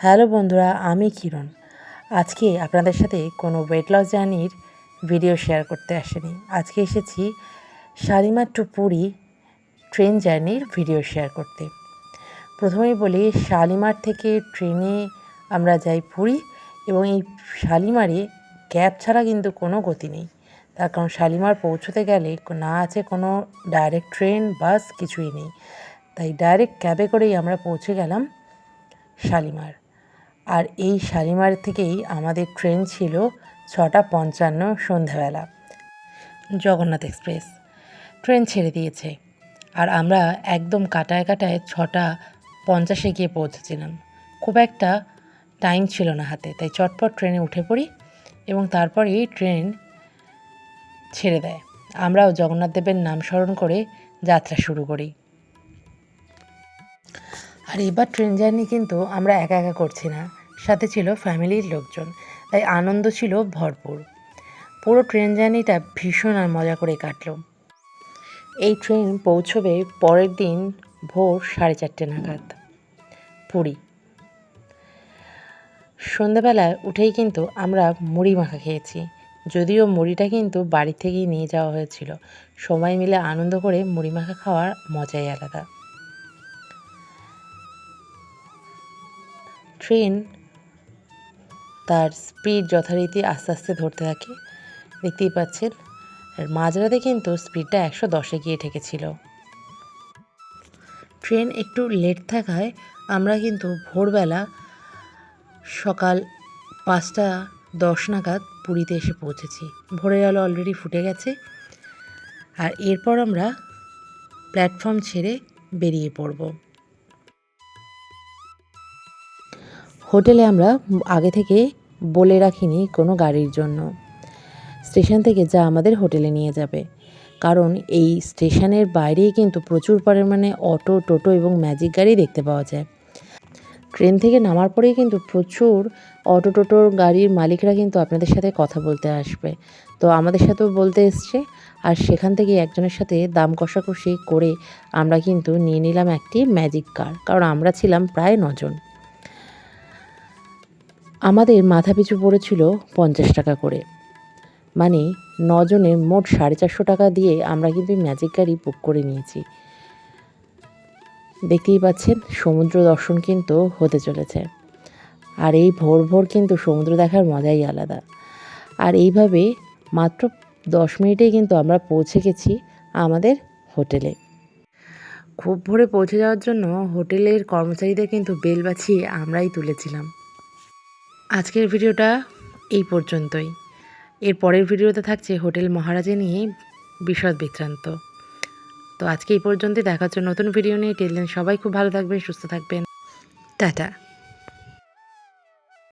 Hello বন্ধুরা, আমি কিরণ। আজকে আপনাদের সাথে কোনো ওয়েট লস জার্নির ভিডিও শেয়ার করতে আসেনি। আজকে এসেছি শালিমার টু পুরী ট্রেন জার্নির ভিডিও শেয়ার করতে। প্রথমেই বলি, শালিমার থেকে ট্রেনে আমরা যাই পুরী এবং এই শালিমারে ক্যাব ছাড়া কিন্তু কোনো গতি নেই। তার কারণ শালিমার পৌঁছতে গেলে না আছে কোনো ডাইরেক্ট ট্রেন বাস কিছুই নেই। তাই ডাইরেক্ট ক্যাবে করেই আমরা পৌঁছে গেলাম শালিমার। আর এই শালিমার থেকেই আমাদের ট্রেন ছিল ছটা পঞ্চান্ন সন্ধ্যাবেলা জগন্নাথ এক্সপ্রেস। ট্রেন ছেড়ে দিয়েছে। আর আমরা একদম কাটায় কাটায় ছটা পঞ্চাশে গিয়ে পৌঁছেছিলাম। খুব একটা টাইম ছিল না হাতে, তাই চটপট ট্রেনে উঠে পড়ি এবং তারপরেই ট্রেন ছেড়ে দেয়। আমরাও জগন্নাথ দেবের নাম স্মরণ করে যাত্রা শুরু করি। আর এবার ট্রেন জার্নি কিন্তু আমরা একা একা করছি না। সাথে ছিল ফ্যামিলির লোকজন, তাই আনন্দ ছিল ভরপুর। পুরো ট্রেন জার্নিটা ভীষণ আর মজা করে কাটলো। এই ট্রেন পৌঁছবে পরের দিন ভোর সাড়ে চারটে নাগাদ, পুরী। সন্ধ্যাবেলায় উঠেই কিন্তু আমরা মুড়ি মাখা খেয়েছি, যদিও মুড়িটা কিন্তু বাড়ি থেকেই নিয়ে যাওয়া হয়েছিল। সবাই মিলে আনন্দ করে মুড়ি মাখা খাওয়ার মজাই আলাদা। ট্রেন তার স্পিড যথারীতি আস্তে আস্তে ধরতে থাকে। দেখতেই পাচ্ছেন, আর মাঝরাতে কিন্তু স্পিডটা একশো দশে গিয়ে ঠেকেছিল। ট্রেন একটু লেট থাকায় আমরা কিন্তু ভোরবেলা সকাল পাঁচটা দশ নাগাদ পুরীতে এসে পৌঁছেছি। ভোরের আলো অলরেডি ফুটে গেছে। আর এরপর আমরা প্ল্যাটফর্ম ছেড়ে বেরিয়ে পড়ব। হোটেলে আমরা আগে থেকে বলে রাখিনি কোনো গাড়ির জন্য। স্টেশন থেকে যা আমাদের হোটেলে নিয়ে যাবে। কারণ এই স্টেশনের বাইরেই কিন্তু প্রচুর পরিমাণে অটো, টোটো এবং ম্যাজিক গাড়ি দেখতে পাওয়া যায়। ট্রেন থেকে নামার পরেই কিন্তু প্রচুর অটো টোটোর গাড়ির মালিকরা কিন্তু আপনাদের সাথে কথা বলতে আসবে। তো আমাদের সাথেও বলতে এসছে। আর সেখান থেকে একজনের সাথে দাম কষাকষি করে আমরা কিন্তু নিয়ে নিলাম একটি ম্যাজিক কার। কারণ আমরা ছিলাম প্রায় নজন। আমাদের মাথাপিছু পড়েছিল পঞ্চাশ টাকা করে। মানে নজনের মোট সাড়ে চারশো টাকা দিয়ে আমরা কিন্তু ম্যাজিক গাড়ি বুক করে নিয়েছি। দেখতেই পাচ্ছেন, সমুদ্র দর্শন কিন্তু হতে চলেছে। আর এই ভোর ভোর কিন্তু সমুদ্র দেখার মজাই আলাদা। আর এইভাবে মাত্র দশ মিনিটেই কিন্তু আমরা পৌঁছে গেছি আমাদের হোটেলে। খুব ভোরে পৌঁছে যাওয়ার জন্য হোটেলের কর্মচারীদের কিন্তু বেল বাছিয়ে আমরাই তুলেছিলাম। আজকের ভিডিওটা এই পর্যন্তই। এর পরের ভিডিওতে থাকছে হোটেল মহারাজে নিয়ে বিশদ বৃত্তান্ত তো আজকে এই পর্যন্তই। দেখা হচ্ছে নতুন ভিডিও নিয়ে। টেললেন সবাই খুব ভালো থাকবেন, সুস্থ থাকবেন। টাটা।